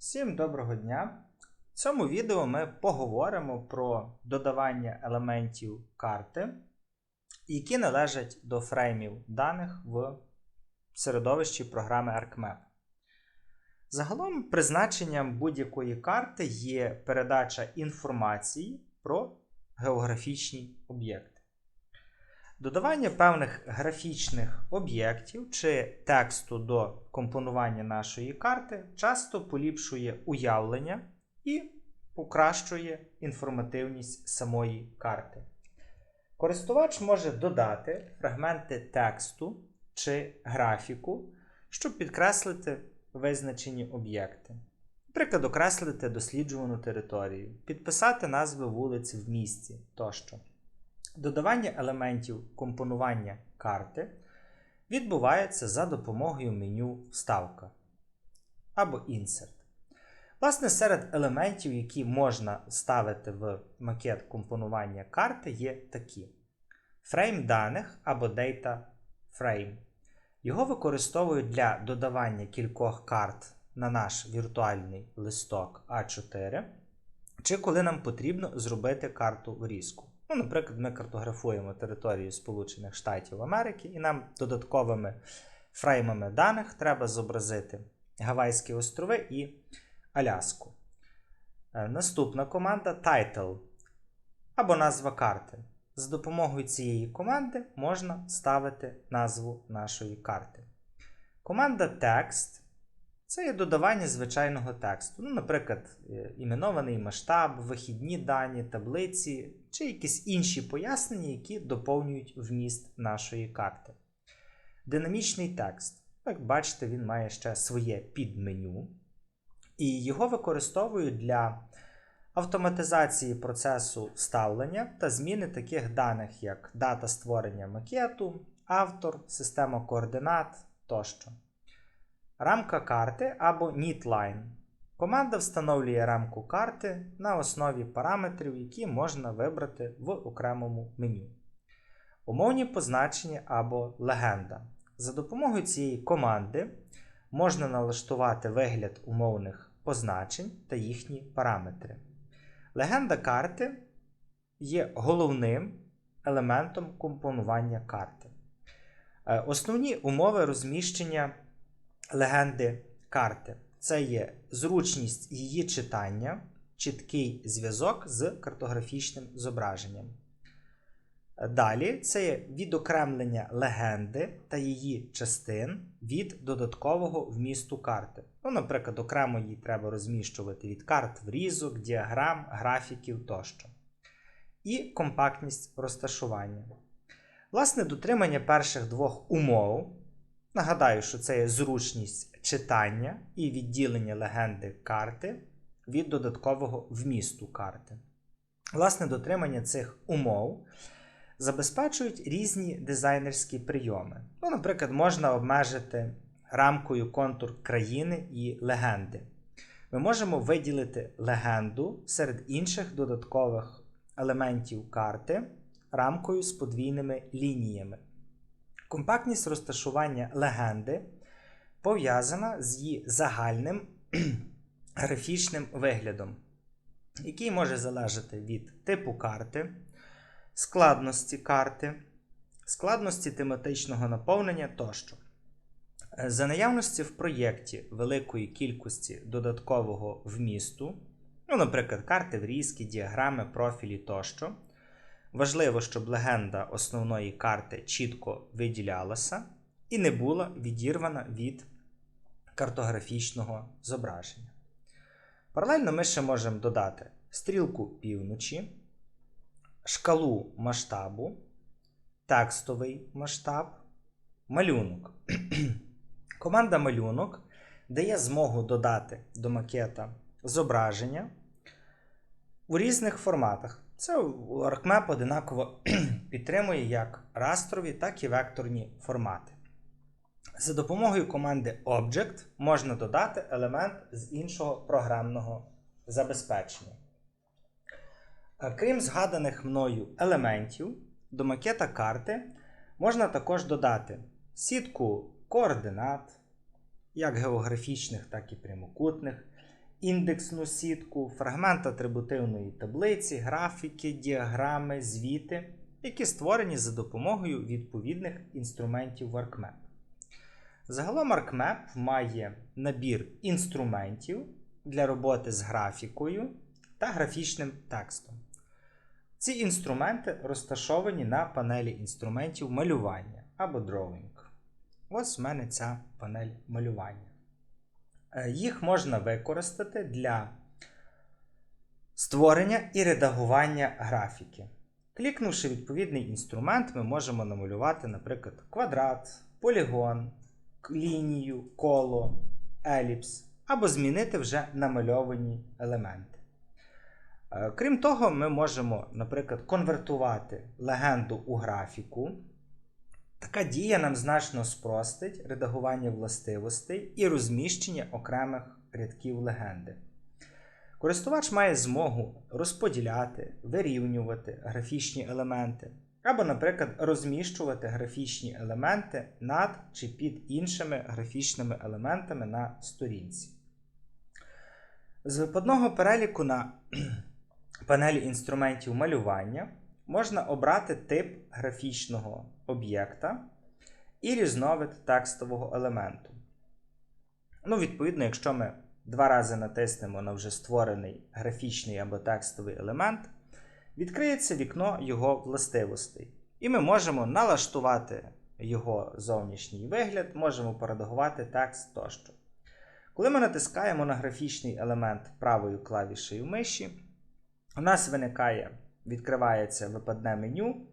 Всім доброго дня! В цьому відео ми поговоримо про додавання елементів карти, які належать до фреймів даних в середовищі програми ArcMap. Загалом, призначенням будь-якої карти є передача інформації про географічні об'єкти. Додавання певних графічних об'єктів чи тексту до компонування нашої карти часто поліпшує уявлення і покращує інформативність самої карти. Користувач може додати фрагменти тексту чи графіку, щоб підкреслити визначені об'єкти. Наприклад, окреслити досліджувану територію, підписати назви вулиць в місті тощо. Додавання елементів компонування карти відбувається за допомогою меню Вставка або Insert. Власне, серед елементів, які можна ставити в макет компонування карти, є такі: фрейм даних або Data Frame. Його використовують для додавання кількох карт на наш віртуальний листок А4, чи коли нам потрібно зробити карту врізку. Ну, наприклад, ми картографуємо територію Сполучених Штатів Америки, і нам додатковими фреймами даних треба зобразити Гавайські острови і Аляску. Е, Наступна команда Title або назва карти. З допомогою цієї команди можна ставити назву нашої карти. Команда Text це є додавання звичайного тексту. Ну, Наприклад, е, іменований масштаб, вихідні дані, таблиці чи якісь інші пояснення, які доповнюють вміст нашої карти. Динамічний текст. Як бачите, він має ще своє підменю. І його використовують для автоматизації процесу вставлення та зміни таких даних, як дата створення макету, автор, система координат тощо. Рамка карти або Neatline. Команда встановлює рамку карти на основі параметрів, які можна вибрати в окремому меню. Умовні позначення або легенда. За допомогою цієї команди можна налаштувати вигляд умовних позначень та їхні параметри. Легенда карти є головним елементом компонування карти. Е, Основні умови розміщення легенди карти це є зручність її читання, чіткий зв'язок з картографічним зображенням. Далі це є відокремлення легенди та її частин від додаткового вмісту карти. Ну, Наприклад, окремо її треба розміщувати від карт врізок, діаграм, графіків тощо. І компактність розташування. Власне, дотримання перших двох умов. Нагадаю, що це є зручність читання і відділення легенди карти від додаткового вмісту карти. Власне, дотримання цих умов забезпечують різні дизайнерські прийоми. Ну, Наприклад, можна обмежити рамкою контур країни і легенди. Ми можемо виділити легенду серед інших додаткових елементів карти рамкою з подвійними лініями. Компактність розташування легенди пов'язана з її загальним графічним виглядом, який може залежати від типу карти, складності карти, складності тематичного наповнення тощо. За наявності в проєкті великої кількості додаткового вмісту, ну, наприклад, карти врізки, діаграми, профілі тощо. Важливо, щоб легенда основної карти чітко виділялася і не була відірвана від картографічного зображення. Паралельно ми ще можемо додати стрілку півночі, шкалу масштабу, текстовий масштаб, малюнок. Команда малюнок дає змогу додати до макета зображення у різних форматах. Це ArcMap одинаково підтримує як растрові, так і векторні формати. За допомогою команди Object можна додати елемент з іншого програмного забезпечення. Крім згаданих мною елементів, до макета карти можна також додати сітку координат, як географічних, так і прямокутних, індексну сітку, фрагмент атрибутивної таблиці, графіки, діаграми, звіти, які створені за допомогою відповідних інструментів WorkMap. Загалом ArcMap має набір інструментів для роботи з графікою та графічним текстом. Ці інструменти розташовані на панелі інструментів малювання або Drawing. Ось в мене ця панель малювання. Е, Їх можна використати для створення і редагування графіки. Клікнувши відповідний інструмент, ми можемо намалювати, наприклад, квадрат, полігон, лінію, коло, еліпс, або змінити вже намальовані елементи. Е, Крім того, ми можемо, наприклад, конвертувати легенду у графіку. Така дія нам значно спростить редагування властивостей і розміщення окремих рядків легенди. Користувач має змогу розподіляти, вирівнювати графічні елементи, або, наприклад, розміщувати графічні елементи над чи під іншими графічними елементами на сторінці. З випадного переліку на панелі інструментів малювання можна обрати тип графічного об'єкта і різновид текстового елементу. Ну, відповідно, якщо ми два рази натиснемо на вже створений графічний або текстовий елемент, відкриється вікно його властивостей. І ми можемо налаштувати його зовнішній вигляд, можемо поредагувати текст тощо. Коли ми натискаємо на графічний елемент правою клавішею миші, у нас виникає, відкривається випадне меню,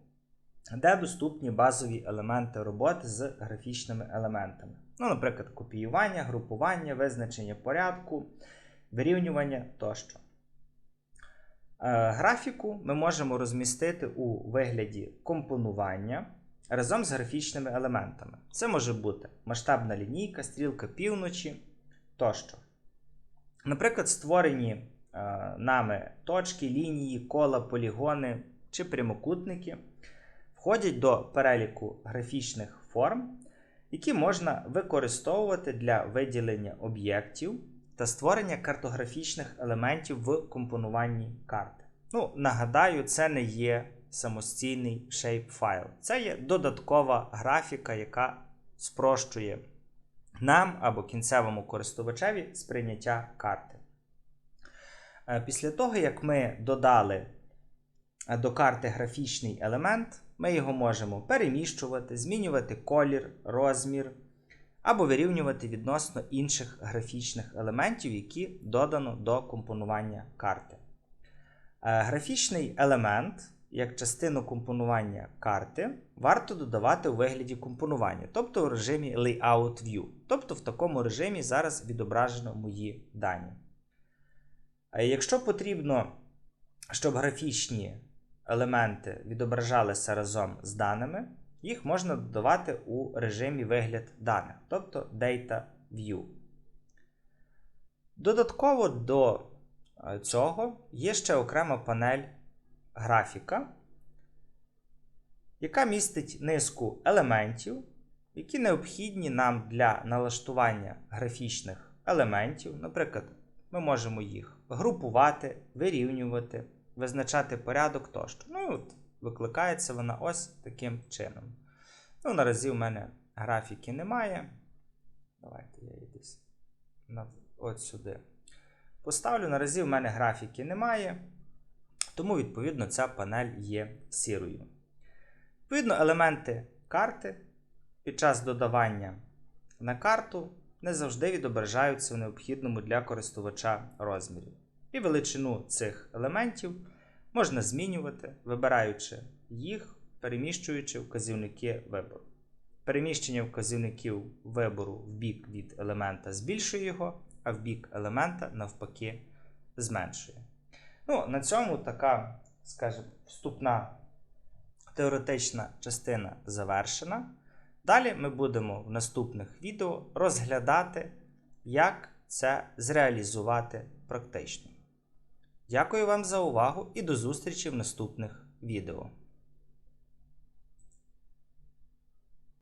де доступні базові елементи роботи з графічними елементами. Ну, наприклад, копіювання, групування, визначення порядку, вирівнювання тощо. Е, Графіку ми можемо розмістити у вигляді компонування разом з графічними елементами. Це може бути масштабна лінійка, стрілка півночі тощо. Наприклад, створені нами точки, лінії, кола, полігони чи прямокутники входять до переліку графічних форм, які можна використовувати для виділення об'єктів та створення картографічних елементів в компонуванні карти. Ну, нагадаю, це не є самостійний шейп-файл. Це є додаткова графіка, яка спрощує нам або кінцевому користувачеві сприйняття карти. Е, Після того, як ми додали е, до карти графічний елемент, ми його можемо переміщувати, змінювати колір, розмір або вирівнювати відносно інших графічних елементів, які додано до компонування карти. Е, Графічний елемент, як частину компонування карти, варто додавати у вигляді компонування, тобто у режимі Layout View. Тобто в такому режимі зараз відображено мої дані. Якщо потрібно, щоб графічні елементи відображалися разом з даними, їх можна додавати у режимі вигляд даних, тобто Data View. Додатково до е, цього є ще окрема панель графіка, яка містить низку елементів, які необхідні нам для налаштування графічних елементів. Наприклад, ми можемо їх групувати, вирівнювати, визначати порядок тощо. Ну от викликається вона ось таким чином. Ну, наразі в мене графіки немає. Давайте я її десь от сюди поставлю. Наразі в мене графіки немає, тому, відповідно, ця панель є сірою. Відповідно, елементи карти під час додавання на карту не завжди відображаються в необхідному для користувача розмірі. І величину цих елементів можна змінювати, вибираючи їх, переміщуючи вказівники вибору. Переміщення вказівників вибору в бік від елемента збільшує його, а в бік елемента, навпаки, зменшує. Ну, на цьому така, скажімо, вступна теоретична частина завершена. Далі ми будемо в наступних відео розглядати, як це зреалізувати практично. Дякую вам за увагу і до зустрічі в наступних відео.